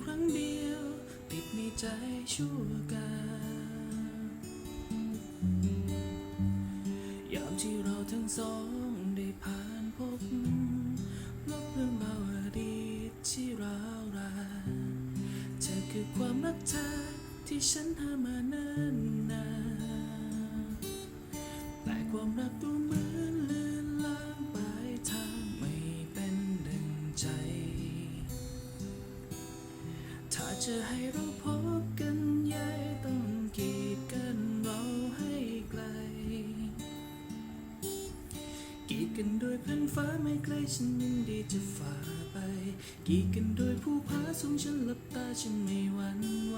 ครั้งเดียว ติดในใจชั่วกายามที่เราทั้งสองได้ผ่านพบลบเรื่องราวอดีตที่ร้าวรานเธอคือความรักเธอที่ฉันหามาเนิ่นนาน จะให้เราพบกันยายต้องกีดกันเราให้ไกล กีดกันด้วยพื้นฟ้าไม่ไกลฉันยินดีจะฝ่าไป กีดกันด้วยผู้พาสูงฉันหลับตาฉันไม่หวั่นไหว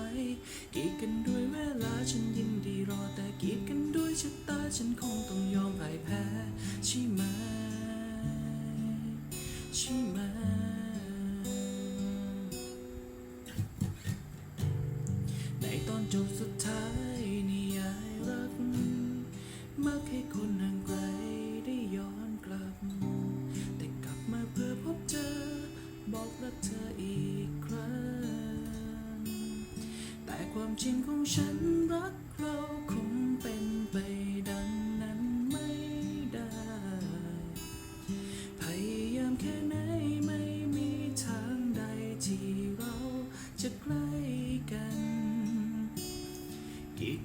กีดกันด้วยเวลาฉันยินดีรอแต่กีดกันด้วยชะตาฉันคงต้องยอมพ่ายแพ้ใช่ไหมใช่ไหม จบสุดท้ายนิยายรัก มักให้คนห่างไกลได้ย้อนกลับ แต่กลับมาเพื่อพบเจอ บอกรักเธออีกครั้ง แต่ความจริงของฉัน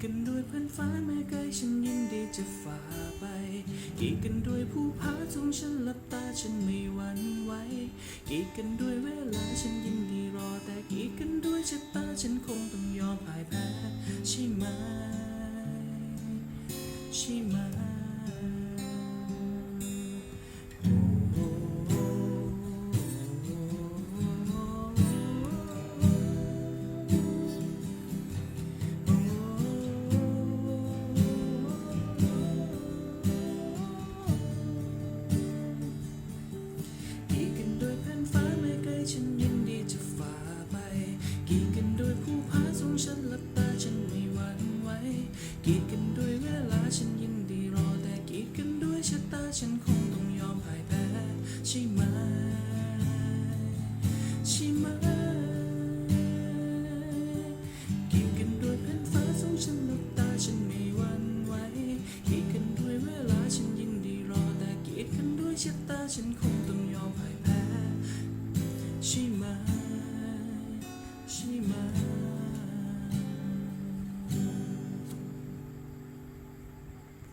กีกันด้วยพื้นฟ้าแม่ไกลฉันยินดีจะฝ่าไป กีดกันด้วยผู้พาส่งฉันหลับตาฉันไม่หวั่นไหว กีดกันด้วยเวลาฉันยินดีรอ แต่กีดกันด้วยชะตาฉันคงต้องยอมพ่ายแพ้ใช่ไหมใช่ไหม กีดกันด้วยเวลาฉันยินดีรอแต่กีดกันด้วยชะตาฉันคงต้องยอมพ่ายแพ้ใช่ไหมใช่ไหมกีดกันด้วยแผ่นฟ้าสูงฉันหลับตาฉันไม่หวั่นไหวกีดกันด้วยเวลาฉันยินดีรอแต่กีดกันด้วยชะตาฉันคงต้อง